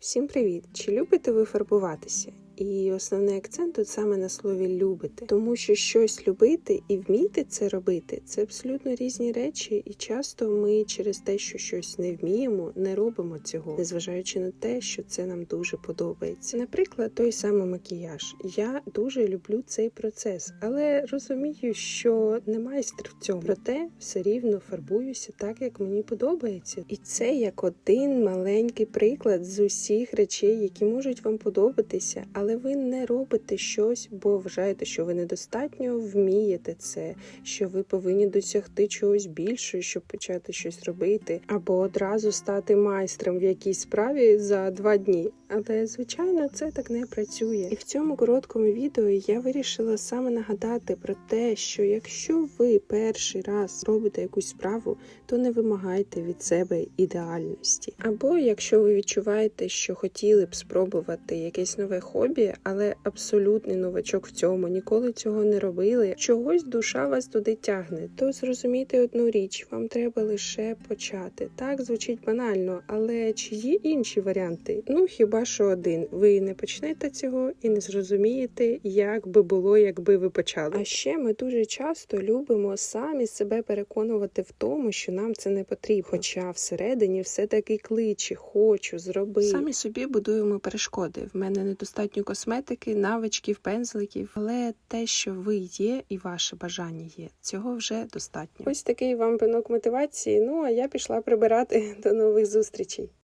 Всім привіт! Чи любите ви фарбуватися? І основний акцент тут саме на слові любити, тому що щось любити і вміти це робити це абсолютно різні речі, і часто ми через те, що щось не вміємо, не робимо цього, незважаючи на те, що це нам дуже подобається. Наприклад, той самий макіяж. Я дуже люблю цей процес, але розумію, що не майстер в цьому. Проте все рівно фарбуюся так, як мені подобається, і це як один маленький приклад з усіх речей, які можуть вам подобатися, але ви не робите щось, бо вважаєте, що ви недостатньо вмієте це, що ви повинні досягти чогось більшого, щоб почати щось робити, або одразу стати майстром в якійсь справі за два дні. Але звичайно, це так не працює. І в цьому короткому відео я вирішила саме нагадати про те, що якщо ви перший раз робите якусь справу, то не вимагайте від себе ідеальності. Або якщо ви відчуваєте, що хотіли б спробувати якесь нове хобі, але абсолютний новачок в цьому, ніколи цього не робили, чогось душа вас туди тягне, то зрозумійте одну річ, вам треба лише почати. Так звучить банально, але чи є інші варіанти? Ну хіба що один. Ви не почнете цього і не зрозумієте, як би було, якби ви почали. А ще ми дуже часто любимо самі себе переконувати в тому, що нам це не потрібно. Хоча всередині все таки кличе, хочу зробити. Самі собі будуємо перешкоди. В мене недостатньо косметики, навичків, пензликів, але те, що ви є, і ваше бажання є, цього вже достатньо. Ось такий вам пинок мотивації. Ну а я пішла прибирати до нових зустрічей.